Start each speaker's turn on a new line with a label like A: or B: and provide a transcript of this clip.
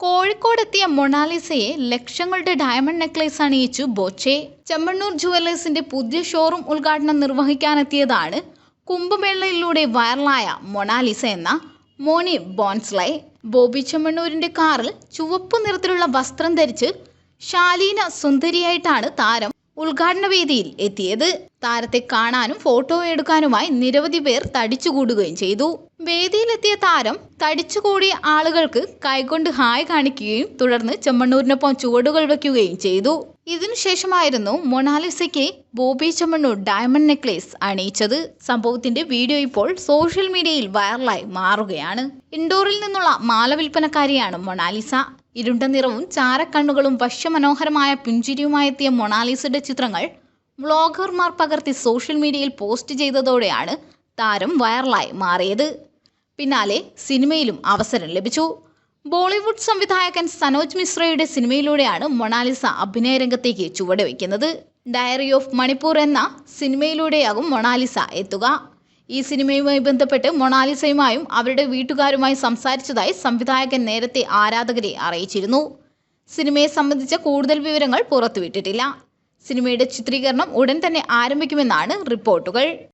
A: കോഴിക്കോടെത്തിയ മൊണാലിസയെ ലക്ഷങ്ങളുടെ diamond necklace അണിയിച്ചു ബോച്ചെ. ചെമ്മണ്ണൂർ ജുവല്ലേഴ്സിന്റെ പുതിയ ഷോറൂം ഉദ്ഘാടനം നിർവഹിക്കാനെത്തിയതാണ് കുംഭമേളയിലൂടെ വൈറലായ മൊണാലിസ എന്ന മോണി ബോൺസ്ലൈ. ബോബി ചെമ്മണ്ണൂരിന്റെ കാറിൽ ചുവപ്പ് നിറത്തിലുള്ള വസ്ത്രം ധരിച്ച് ശാലീന സുന്ദരിയായിട്ടാണ് താരം. ഉദ്ഘാടന വേദിയിൽ എത്തിയത്. താരത്തെ കാണാനും ഫോട്ടോ എടുക്കാനുമായി നിരവധി പേർ തടിച്ചുകൂടുകയും ചെയ്തു. വേദിയിലെത്തിയ താരം തടിച്ചുകൂടിയ ആളുകൾക്ക് കൈകൊണ്ട് ഹായ് കാണിക്കുകയും തുടർന്ന് ചെമ്മണ്ണൂരിനൊപ്പം ചുവടുകൾ വയ്ക്കുകയും ചെയ്തു. ഇതിനുശേഷമായിരുന്നു മൊണാലിസയ്ക്ക് ബോബി ചെമ്മണ്ണൂർ ഡയമണ്ട് നെക്ലേസ് അണിയിച്ചത്. സംഭവത്തിന്റെ വീഡിയോ ഇപ്പോൾ സോഷ്യൽ മീഡിയയിൽ വൈറലായി മാറുകയാണ്. ഇൻഡോറിൽ നിന്നുള്ള മാല വിൽപ്പനക്കാരിയാണ് മൊണാലിസ. ഇരുണ്ട നിറവും ചാരക്കണ്ണുകളും വശ്യമനോഹരമായ പുഞ്ചിരിയുമായി എത്തിയ മൊണാലിസയുടെ ചിത്രങ്ങൾ വ്ളോഗർമാർ പകർത്തി സോഷ്യൽ മീഡിയയിൽ പോസ്റ്റ് ചെയ്തതോടെയാണ് താരം വൈറലായി മാറിയത്. പിന്നാലെ സിനിമയിലും അവസരം ലഭിച്ചു. ബോളിവുഡ് സംവിധായകൻ സനോജ് മിശ്രയുടെ സിനിമയിലൂടെയാണ് മൊണാലിസ അഭിനയ രംഗത്തേക്ക് ചുവടുവെക്കുന്നത് ഡയറി ഓഫ് മണിപ്പൂർ എന്ന സിനിമയിലൂടെയാകും മൊണാലിസ എത്തുക. ഈ സിനിമയുമായി ബന്ധപ്പെട്ട് മൊണാലിസയുമായും അവരുടെ വീട്ടുകാരുമായി സംസാരിച്ചതായി സംവിധായകൻ നേരത്തെ ആരാധകരെ അറിയിച്ചിരുന്നു. സിനിമയെ സംബന്ധിച്ച കൂടുതൽ വിവരങ്ങൾ പുറത്തുവിട്ടിട്ടില്ല. സിനിമയുടെ ചിത്രീകരണം ഉടൻ തന്നെ ആരംഭിക്കുമെന്നാണ് റിപ്പോർട്ടുകൾ.